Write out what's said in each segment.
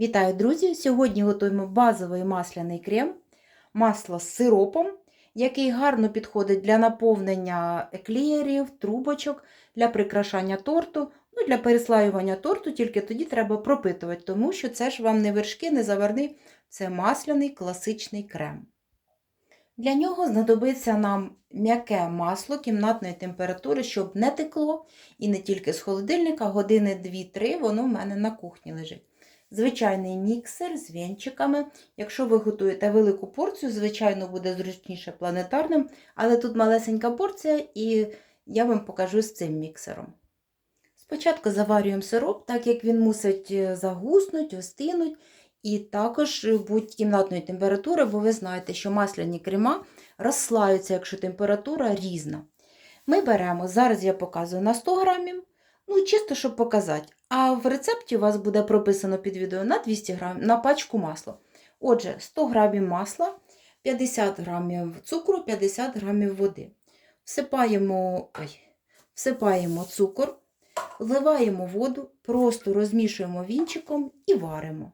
Вітаю, друзі! Сьогодні готуємо базовий масляний крем, масло з сиропом, який гарно підходить для наповнення еклеєрів, трубочок, для прикрашання торту, ну, для переслаювання торту, тільки тоді треба пропитувати, тому що це ж вам не вершки, не заварний, це масляний класичний крем. Для нього знадобиться нам м'яке масло кімнатної температури, щоб не текло, і не тільки з холодильника, години 2-3 воно в мене на кухні лежить. Звичайний міксер з вінчиками. Якщо ви готуєте велику порцію, звичайно, буде зручніше планетарним, але тут малесенька порція, і я вам покажу з цим міксером. Спочатку заварюємо сироп, так як він мусить загуснути, остинуть, і також будь кімнатної температури, бо ви знаєте, що масляні крема розслаються, якщо температура різна. Ми беремо, зараз я показую на 100 грамів, ну чисто, щоб показати. А в рецепті у вас буде прописано під відео на 200 грамів на пачку масла. Отже, 100 грамів масла, 50 грамів цукру, 50 грамів води. Всипаємо, ой, всипаємо цукор, вливаємо воду, просто розмішуємо вінчиком і варимо.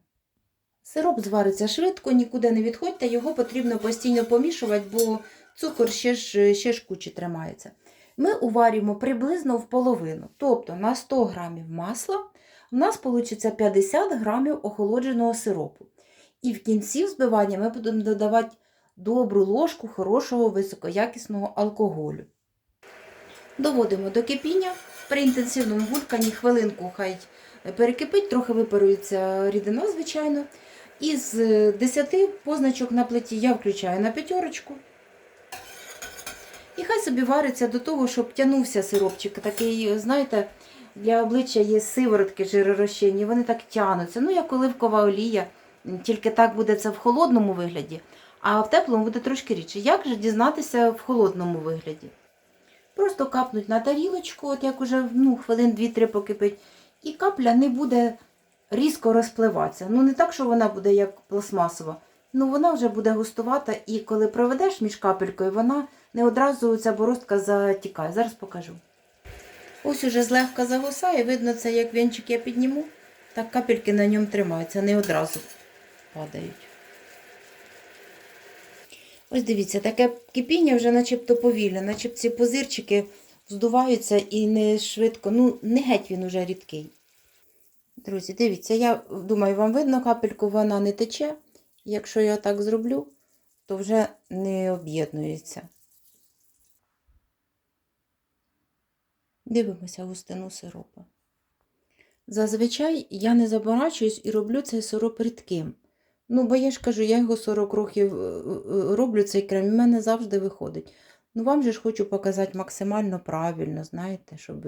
Сироп звариться швидко, нікуди не відходьте, його потрібно постійно помішувати, бо цукор ще ж, ще ж кучі тримається. Ми уварюємо приблизно в половину. Тобто на 100 грамів масла у нас вийде 50 грамів охолодженого сиропу. І в кінці взбивання ми будемо додавати добру ложку хорошого високоякісного алкоголю. Доводимо до кипіння. При інтенсивному гульканні хвилинку хай перекипить, трохи випарується рідина, звичайно. Із 10 позначок на плиті я включаю на п'ятерочку. І хай собі вариться до того, щоб тянувся сиропчик. Такий, знаєте, для обличчя є сиворотки жиророзчинні, вони так тянуться. Ну, як оливкова олія, тільки так буде це в холодному вигляді, а в теплому буде трошки рідше. Як же дізнатися в холодному вигляді? Просто капнуть на тарілочку, от як уже ну, хвилин 2-3 покипить, і капля не буде різко розпливатися. Ну, не так, що вона буде як пластмасова, ну вона вже буде густувата, і коли проведеш між капелькою, вона не одразу ця боростка затікає. Зараз покажу. Ось уже злегка загусає, видно, це як вінчик я підніму, так капельки на ньому тримаються, не одразу падають. Ось дивіться, таке кипіння вже начебто повільне, начебто ці позирчики здуваються і не швидко, ну, не геть він уже рідкий. Друзі, дивіться, я думаю, вам видно капельку, вона не тече. Якщо я так зроблю, то вже не об'єднується. Дивимося густину сиропу. Зазвичай я не заборачуюсь і роблю цей сироп рідким. Ну, бо я ж кажу, я його 40 років роблю цей крем, і в мене завжди виходить. Ну, вам же ж хочу показати максимально правильно, знаєте, щоб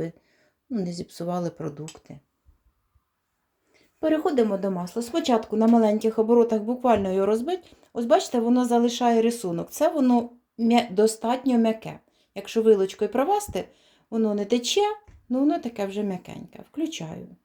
ну, не зіпсували продукти. Переходимо до масла. Спочатку на маленьких оборотах буквально його розбить. Ось бачите, воно залишає рисунок. Це воно достатньо м'яке. Якщо вилочкою провести, воно не тече, але воно таке вже м'якеньке. Включаю.